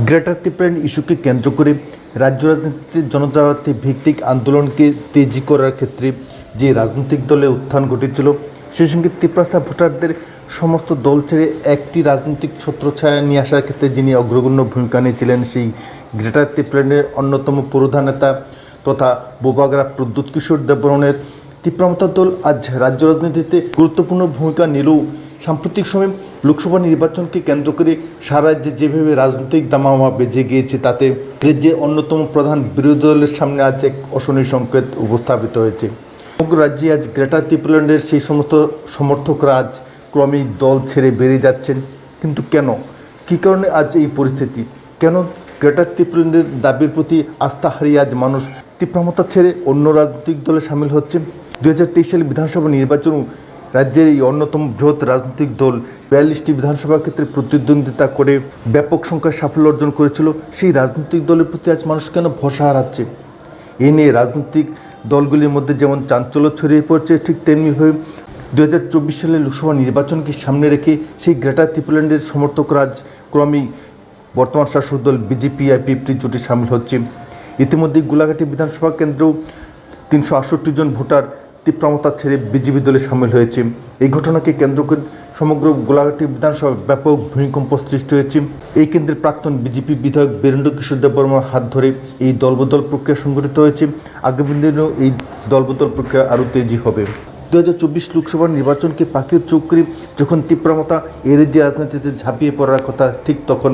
Greater তিপ্রান ইস্যুকে কেন্দ্র করে রাজ্য রাজনীতিতে জনজাতি ভিত্তিক আন্দোলনকে তেজি করার ক্ষেত্রে যে রাজনৈতিক দলে উত্থান ঘটেছিল, সেই সঙ্গে তিপ্রাস্তা ভোটারদের সমস্ত দল ছেড়ে একটি রাজনৈতিক ছত্রছায়া নিয়ে আসার ক্ষেত্রে যিনি অগ্রগণ্য ভূমিকা নিয়েছিলেন, সেই গ্রেটার তিপ্রানের অন্যতম প্রধান নেতা তথা বোবাগরা প্রদ্যুৎ কিশোর দেববর্মনের তীব্রমতা দল আজ রাজ্য রাজনীতিতে গুরুত্বপূর্ণ ভূমিকা নিলেও সাম্প্রতিক সময়ে লোকসভা নির্বাচনকে কেন্দ্র করে সারা রাজ্যে যেভাবে রাজনৈতিক দামামা বেজে গিয়েছে, তাতে রাজ্যে অন্যতম প্রধান বিরোধী দলের সামনে আজ এক অশনি সংকেত উপস্থাপিত হয়েছে। সমগ্র রাজ্যে আজ গ্রেটার ত্রিপুরাল্যান্ডের সেই সমস্ত সমর্থকরা আজ ক্রমেই দল ছেড়ে বেরিয়ে যাচ্ছেন। কিন্তু কেন? কী কারণে আজ এই পরিস্থিতি? কেন গ্রেটার ত্রিপুরাল্যান্ডের দাবির প্রতি আস্থা হারিয়ে আজ মানুষ তীব্রমতা ছেড়ে অন্য রাজনৈতিক দলে সামিল হচ্ছে দু হাজার তেইশ সালে বিধানসভা নির্বাচন রাজ্যের এই অন্যতম বৃহৎ রাজনৈতিক দল বিয়াল্লিশটি বিধানসভা ক্ষেত্রে প্রতিদ্বন্দ্বিতা করে ব্যাপক সংখ্যায় সাফল্য অর্জন করেছিল, সেই রাজনৈতিক দলের প্রতি আজ মানুষ কেন ভরসা হারাচ্ছে? এ নিয়ে রাজনৈতিক দলগুলির মধ্যে যেমন চাঞ্চল্য ছড়িয়ে পড়ছে, ঠিক তেমনিভাবে দু হাজার চব্বিশ সালে লোকসভা নির্বাচনকে সামনে রেখে সেই গ্রেটার ত্রিপুরাল্যান্ডের সমর্থকরা আজ ক্রমেই বর্তমান শাসক দল বিজেপি আর পিপটি জোটে সামিল হচ্ছে। ইতিমধ্যে গোলাঘাটি বিধানসভা কেন্দ্রেও তিনশো আটষট্টি জন ভোটার তীব্রমতা ছেড়ে বিজেপি দলে সামিল হয়েছে। এই ঘটনাকে কেন্দ্র করে সমগ্র গোলাঘাটি বিধানসভায় ব্যাপক ভূমিকম্প সৃষ্টি হয়েছে। এই কেন্দ্রের প্রাক্তন বিজেপি বিধায়ক বীরেন্দ্র কিশোর দেববর্মার হাত ধরে এই দলবদল প্রক্রিয়া সংগঠিত হয়েছে। আগামী দিনেও এই দলবদল প্রক্রিয়া আরও তেজি হবে। দু হাজার চব্বিশ লোকসভা নির্বাচনকে পাখির চোখ যখন তীব্রমতা এর যে রাজনীতিতে ঝাঁপিয়ে পড়ার কথা ঠিক তখন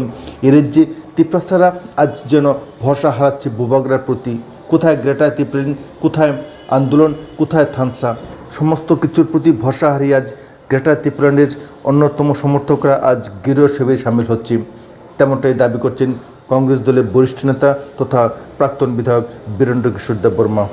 এর যে তিপ্রাসারা আজ যেন ভরসা হারাচ্ছে বুবাগরার প্রতি। কোথায় গ্রেটা তিপ্রিন কোথায় আন্দোলন, কোথায় থানসা? সমস্ত কিছুর প্রতি ভরসা হারিয়ে আজ গ্রেটা ত্রিপুরানের অন্যতম সমর্থকরা আজ গৃহ সেবায় সামিল হচ্ছে। তেমনটাই দাবি করছেন কংগ্রেস দলের বরিষ্ঠ নেতা তথা প্রাক্তন বিধায়ক বীরেন্দ্র কিশোর দেববর্মা